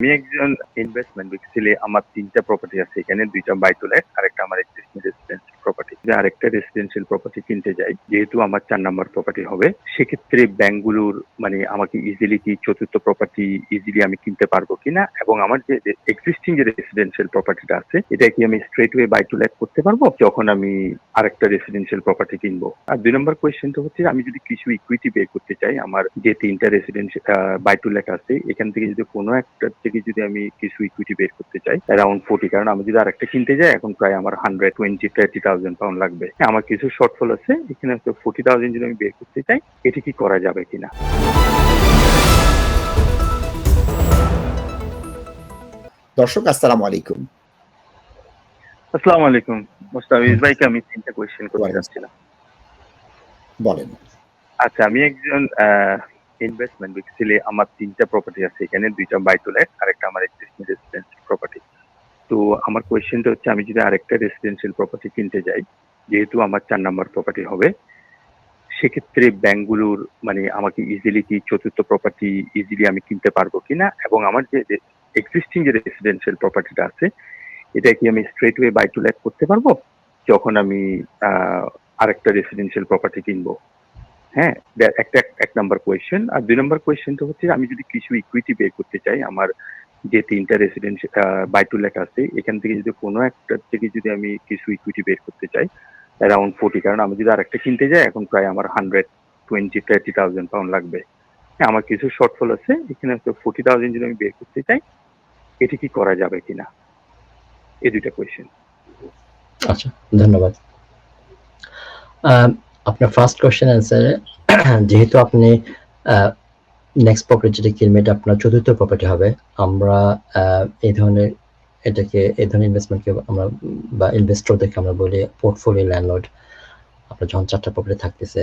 আমি একজন investment basically আমার তিনটা প্রপার্টি আছে। এখানে দুইটা বাই টু লেট আরেকটা আমার এক্সিস্টিং রেসিডেন্সিয়াল প্রপার্টি যে আরেকটা রেসিডেন্সিয়াল প্রপার্টি কিনতে যাই, যেহেতু আমার চার নাম্বার প্রপার্টি হবে, সেক্ষেত্রে ব্যাংকগুলোর মানে আমাকে ইজিলি কি চতুর্থ প্রপার্টি ইজিলি আমি কিনতে পারব কিনা, এবং আমার যে এক্সিস্টিং যে রেসিডেন্সিয়াল প্রপার্টিটা আছে, এটা কি আমি স্ট্রেট ওয়ে বাই টু করতে পারব, যখন আমি আরেকটা রেসিডেন্সিয়াল প্রপার্টি কিনবো? আর দুই নম্বর কোয়েশ্চেনটা হচ্ছে, আমি যদি কিছু ইকুইটি বের করতে চাই, আমার যে তিনটা রেসিডেন্সিয়াল বাই টু লেট আছে, এখান থেকে যদি কোনো একটা থেকে যদি আমি কিছু ইকুইটি বের করতে চাই অ্যারাউন্ড ফোর্টি কারণ আমি যদি আরেকটা কিনতে যাই এখন প্রায় আমার hundred twenty thirty thousand pound লাগবে। আমার কিছু শর্টফল আছে এখানে হচ্ছে ফোর্টি থাউজেন্ড যদি আমি বের করতে চাই এটি কি করা যাবে কিনা? দর্শক আসসালামু আলাইকুম। আসসালামু আলাইকুম। মোস্তাফিজ ভাইকে আমি তিনটা কোয়েশ্চেন করতে চাচ্ছিলাম। বলেন। আচ্ছা আমি একজন ইনভেস্টমেন্ট বেসিক্যালি আমার তিনটা প্রপার্টি আছে। এখানে দুইটা বাই টু লেট আরেকটা আমার এক্সিস্টিং রেসিডেন্সিয়াল প্রপার্টি তো আমার কোয়েশ্চেনটা হচ্ছে, আমি যদি আরেকটা রেসিডেন্সিয়াল প্রপার্টি কিনতে যাই, যেহেতু আমার চার নাম্বার প্রপার্টি হবে, সেক্ষেত্রে ব্যাংকগুলোর মানে আমাকে ইজিলি কি চতুর্থ প্রপার্টি ইজিলি আমি কিনতে পারব কিনা? এবং আমার যে এক্সিস্টিং যে রেসিডেন্সিয়াল প্রপার্টিটা আছে, এটা কি আমি straight way buy to let করতে পারব? যখন আমি আরেকটা রেসিডেন্সিয়াল প্রপার্টি কিনবো। হ্যাঁ একটা, এক নাম্বার কোয়েশ্চেন আর দুই নাম্বার কোয়েশ্চেনটা হচ্ছে, আমি যদি কিছু ইকুইটি বের করতে চাই, আমার যে তিনটা রেসিডেন্স বাই টু লেট আছে, এখান থেকে যদি কোনো একটা থেকে যদি আমি কিছু ইকুইটি বের করতে চাই অ্যারাউন্ড ফোর্টি কারণ আমি যদি আরেকটা কিনতে যাই, এখন প্রায় আমার hundred twenty thirty thousand pound লাগবে। হ্যাঁ আমার কিছু শর্টফল আছে, এখানে হচ্ছে ফোর্টি থাউজেন্ড যদি আমি বের করতে চাই, এটি কি করা যাবে কিনা? এই দুইটা কোয়েশ্চেন আচ্ছা ধন্যবাদ। আপনার ফার্স্ট কোশ্চেন অ্যান্সারে যেহেতু আপনি নেক্সট প্রপার্টি যেটা কিনবেন এটা আপনার চতুর্থ প্রপার্টি হবে। আমরা এই ধরনের এটাকে এই ধরনের ইনভেস্টমেন্টকে আমরা, বা ইনভেস্টরদেরকে আমরা বলি পোর্টফোলিও ল্যান্ডলর্ড আপনার যখন চারটা প্রপার্টি থাকতেছে,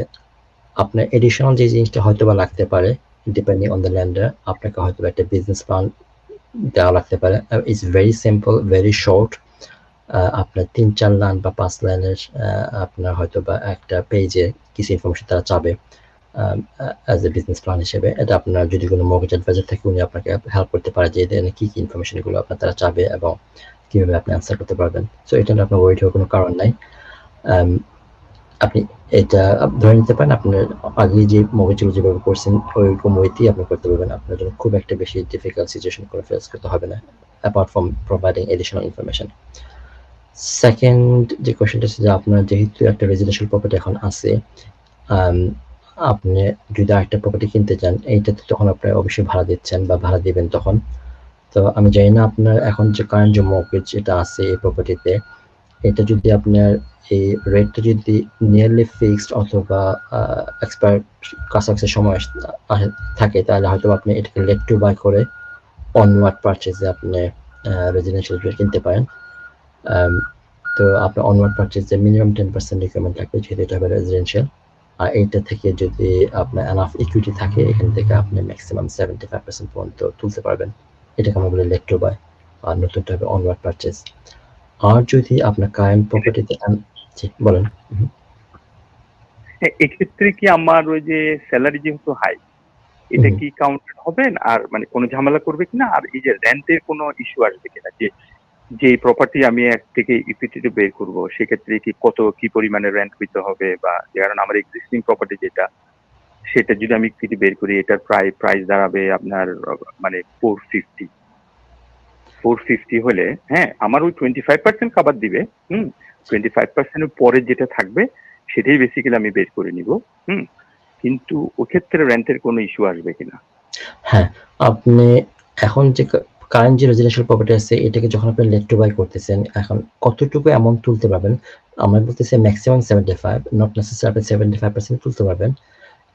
আপনার এডিশনাল যে জিনিসটা হয়তো বা লাগতে পারে ডিপেন্ডিং অন দ্য ল্যান্ডার আপনাকে হয়তো একটা বিজনেস প্ল্যান দেওয়া লাগতে পারে। It's very simple very short আপনার তিন চার লাইন বা পাঁচ লাইনের আপনার হয়তো বা একটা পেজে কিছু ইনফরমেশন তারা চাবে অ্যাজ এ বিজনেস প্ল্যান হিসেবে। এটা আপনার যদি কোনো মর্গেজ অ্যাডভাইজার থাকে, উনি আপনাকে হেল্প করতে পারে যে এদের কি কি ইনফরমেশনগুলো আপনার তারা চাবে এবং কীভাবে আপনি অ্যান্সার করতে পারবেন। সো এটা আপনার ওয়েট হওয়ার কোনো কারণ নাই। আপনি এটা ধরে নিতে পারেন আপনার আগে যে মগজগুলো যেভাবে করছেন, ওইরকম ওয়েতেই আপনি করতে পারবেন। আপনার জন্য খুব একটা বেশি ডিফিকাল্ট সিচুয়েশন করে ফেস করতে হবে না apart from providing additional information second যে কোয়েশ্চেনটা হচ্ছে যে আপনার যেহেতু একটা রেজিডেন্সিয়াল প্রপার্টি এখন আছে আম, আপনি যদি একটা প্রপার্টি কিনতে চান এইটাতে তখন আপনি অবশ্যই ভাড়া দিচ্ছেন বা ভাড়া দিবেন তখন। তো আমি জানি না আপনার এখন যে কারেন্ট যে মর্গেজ যেটা আছে এই প্রপার্টিতে এটা যদি আপনার এই রেটটা যদি নিয়ারলি ফিক্সড অথবা এক্সপায়ার কাছাকাছি সময় থাকে তাহলে হয়তো আপনি এটাকে লেট টু বাই করে অনওয়ার্ড পারচেজে আপনি রেজিডেন্সিয়াল কিনতে পারেন। তো আপনার অনওয়ার্ড পারচেজে মিনিমাম টেন পার্সেন্ট রিকোয়ারমেন্ট লাগবে যেহেতু এটা হবে রেজিডেন্সিয়াল আর এইটা থেকে যদি আপনার এনাফ ইকুইটি থাকে এখান থেকে আপনি ম্যাক্সিমাম সেভেন্টি ফাইভ পার্সেন্ট পর্যন্ত তুলতে পারবেন। এটাকে আমরা বলি লেট বাই আর নতুনটা হবে অনওয়ার্ড পারচেজ আর যদি আপনার কারেন্ট প্রপার্টিতে জি বলেন। এক্ষেত্রে কি আমার ওই যে স্যালারি যেহেতু হাই এটা কি কাউন্ট হবে? আর মানে কোনো ঝামেলা করবে কিনা? আর এই যে রেন্টের কোনো ইস্যু আসবে কিনা? যে যে প্রপার্টি আমি এক থেকে ইকুইটিতে বের করব, সেক্ষেত্রে কি কত, কি পরিমাণে রেন্ট দিতে হবে বা কারণ আমার এক্সিস্টিং প্রপার্টি যেটা, সেটা যদি আমি ইকুইটি বের করি, এটার প্রায় প্রাইস দাঁড়াবে আপনার মানে ফোর ফিফটি ফোর ফিফটি হলে হ্যাঁ আমার ওই টোয়েন্টি ফাইভ পার্সেন্ট খাবার দিবে, হুম টোয়েন্টি ফাইভ পার্সেন্টের পরে যেটা থাকবে, সেটাই বেসিক্যালি আমি বের করে নিব, হুম, কিন্তু ওক্ষেত্রে রেন্টের কোনো ইস্যু আসবে কিনা? হ্যাঁ আপনি এখন যে কারেন্ট যে রেজিডেন্সিয়াল প্রপার্টি আছে, এটাকে যখন আপনি লেট টু বাই করতেছেন, এখন কতটুকু অ্যামাউন্ট তুলতে পারবেন? আমরা বলতেছি maximum seventy five not necessary আপনি সেভেন্টি ফাইভ পার্সেন্ট তুলতে পারবেন।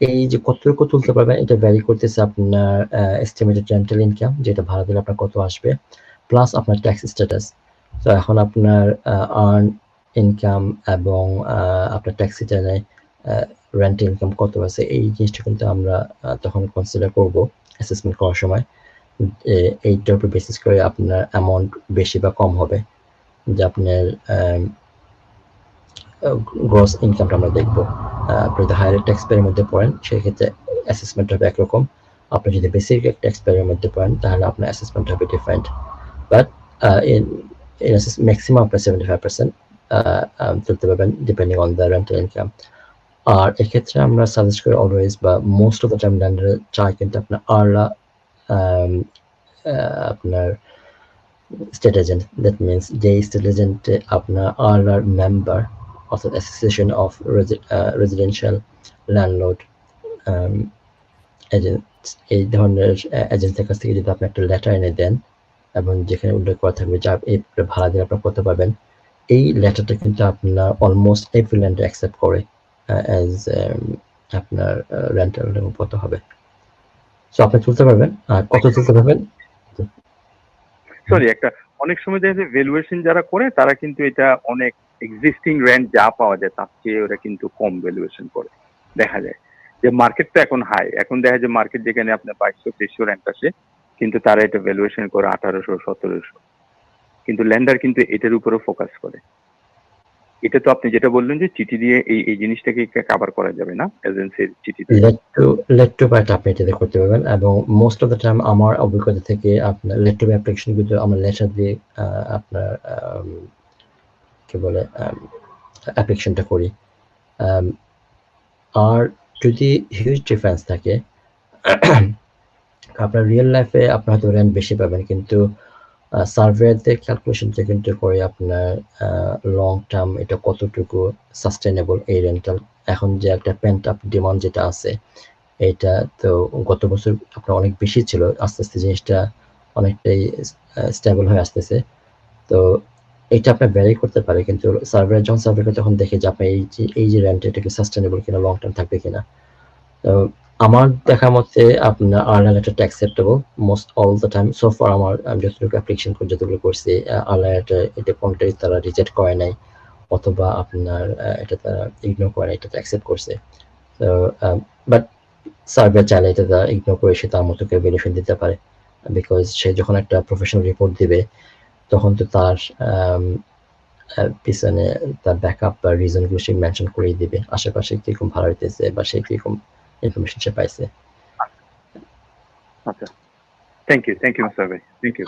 এই যে কতটুকু তুলতে পারবেন, এটা ভ্যারি করতেছে আপনার এস্টিমেটেড রেন্টাল ইনকাম যেটা ভাড়া দিলে আপনার কত আসবে প্লাস আপনার ট্যাক্স স্ট্যাটাস তো এখন আপনার আর্ন ইনকাম এবং আপনার ট্যাক্স রিটার্নে রেন্ট ইনকাম কত আছে, এই জিনিসটা কিন্তু আমরা তখন কনসিডার করব অ্যাসেসমেন্ট করার সময়। এইটার উপর বেসিস করে আপনার অ্যামাউন্ট বেশি বা কম হবে। যে আপনার গ্রস ইনকামটা আমরা দেখব। আপনি যদি হায়ার ট্যাক্স পেয়ের মধ্যে পড়েন, সেক্ষেত্রে অ্যাসেসমেন্ট হবে একরকম। আপনি যদি বেসিক একটা মধ্যে পড়েন, তাহলে আপনার অ্যাসেসমেন্ট হবে ডিফারেন্ট বাট ম্যাক্সিমাম আপনার সেভেন্টি ফাইভ পার্সেন্ট তুলতে পারবেন depending on the rental income আর এক্ষেত্রে আমরা সাজেস্ট করি অলওয়েজ বা মোস্ট অফ দ্য টাইম ল্যান্ডারে চাই কিন্তু আপনার আরলা আপনার স্টেট এজেন্ট দ্যাট মিনস যে স্টেট এজেন্টে আপনার আরলার মেম্বার অর্থাৎ association of residential landlord agent এই ধরনের এজেন্টের কাছ থেকে যদি আপনি একটা লেটার এনে দেন, এবং যেখানে উল্লেখ করা থাকবে যে এই ভাড়া দিয়ে আপনার করতে পারবেন, এই লেটারটা কিন্তু আপনার অলমোস্ট এভরি ল্যান্ডে অ্যাকসেপ্ট করে অ্যাজ আপনার রেন্টাল হবে। সো আপনি তুলতে পারবেন। আর কত তুলতে পারবেন? সরি একটা অনেক সময় দেখা যায় ভ্যালুয়েশন যারা করে তারা কিন্তু এটা অনেক এক্সিস্টিং রেন্ট যা পাওয়া যায় তার চেয়ে ওরা কিন্তু কম ভ্যালুয়েশন করে দেখা যায়। যে মার্কেটটা এখন হাই এখন দেখা যায় মার্কেট যেখানে আপনার বাইশশো তেইশশো র্যাঙ্ক আসে কিন্তু তারা এটা ভ্যালুয়েশন করে আঠারোশো সতেরোশো। কিন্তু ল্যান্ডার কিন্তু এটার উপরে ফোকাস করে। এটা তো আপনি যেটা বললেন যে চিঠি দিয়ে এই এই জিনিসটাকে কভার করা যাবে না এজেন্সির চিঠি দিয়ে। Let to let to part আপনি এটাতে করতে পারবেন এবং মোস্ট অফ দ্য টাইম আমার অভিজ্ঞতা থেকে আপনার লেট টু অ্যাপ্লিকেশন কিন্তু আমরা লেটার দিয়ে আপনার কি বলে অ্যাপ্লিকেশনটা করি। আর যদি হিউজ ডিফারেন্স থাকে, আপনার রিয়েল লাইফে আপনার হয়তো রেন্ট বেশি পাবেন, কিন্তু সার্ভেতে ক্যালকুলেশনটা কিন্তু করে আপনার লং টার্ম এটা কতটুকু সাস্টেনেবল এই রেন্টাল এখন যে একটা পেন্ট আপ ডিমান্ড যেটা আছে, এটা তো গত বছর আপনার অনেক বেশি ছিল, আস্তে আস্তে জিনিসটা অনেকটাই স্টেবল হয়ে আসতেছে। তো এটা আপনার ভ্যারি করতে পারে, কিন্তু সার্ভে যখন সার্ভে তখন দেখে যে আপনার এই যে এই যে রেন্ট এটা কি সাস্টেনেবল কিনা লং টার্ম থাকবে কিনা। তো আমার দেখা মতে আপনার আর্লাইন একটা acceptable most all the time so far আমার, আমি যতটুকু অ্যাপ্লিকেশন করে যতগুলো করছি আর্লাইন এটা এটা কোনটাই তারা রিজেক্ট করে নাই অথবা আপনার এটা তারা ইগনোর করে এটা অ্যাকসেপ্ট করছে। তো বাট সার্ভে চাইলে এটা তারা ইগনোর করে সে তার মতো করে বেনিফিট দিতে পারে। বিকজ সে যখন একটা প্রফেশনাল রিপোর্ট দিবে, তখন তো তার পিছনে তার ব্যাকআপ বা রিজনগুলো সে মেনশন করেই দিবে। আশেপাশে কীরকম ভাড়া হইতেছে বা সে কীরকম ইনফরমেশন সে পাইছে আচ্ছা thank you thank you sir thank you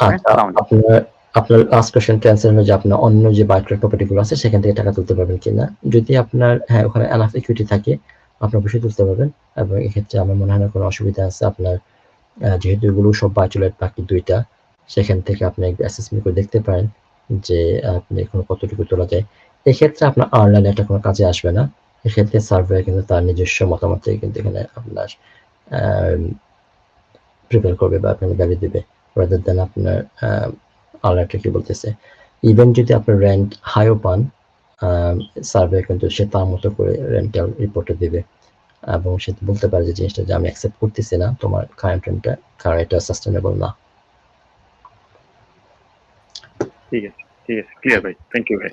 আপনার আপনার লাস্ট কোশ্চেনটা অ্যান্সার হলো যে আপনার অন্য যে বায়োট্রেড প্রপার্টি আছে সেখান থেকে টাকা তুলতে পারবেন কিনা? যদি আপনার হ্যাঁ ওখানে এনাফ ইকুইটি থাকে আপনি অবশ্যই তুলতে পারবেন। এবং এক্ষেত্রে আমার মনে হয় না কোনো অসুবিধা আছে আপনার যেহেতু এগুলো সব বায়োট্রেড বাকি দুইটা সেখান থেকে আপনি একটু অ্যাসেসমেন্ট করে দেখতে পারেন যে আপনি এখানে কতটুকু তোলা যায়। এক্ষেত্রে আপনার অনলাইন এটা কোনো কাজে আসবে না। এক্ষেত্রে সার্ভে কিন্তু তার নিজস্ব মতামত কিন্তু এখানে আপনার প্রিপেয়ার করবে বা আপনাকে ভ্যালু দিবে রাদার দেন আপনার আলারটা কি বলতেছে। ইভেন যদি আপনার রেন্ট হাইও পান সার্ভে কিন্তু সে তার মতো করে রেন্টাল রিপোর্টে দিবে। এবং সে বলতে পারে যে জিনিসটা যে আমি অ্যাকসেপ্ট করতেছি না, তোমার কারেন্ট রেন্টটা কারণ এটা সাস্টেনেবল না। ঠিক আছে ঠিক আছে ক্লিয়ার ভাই থ্যাংক ইউ ভাই।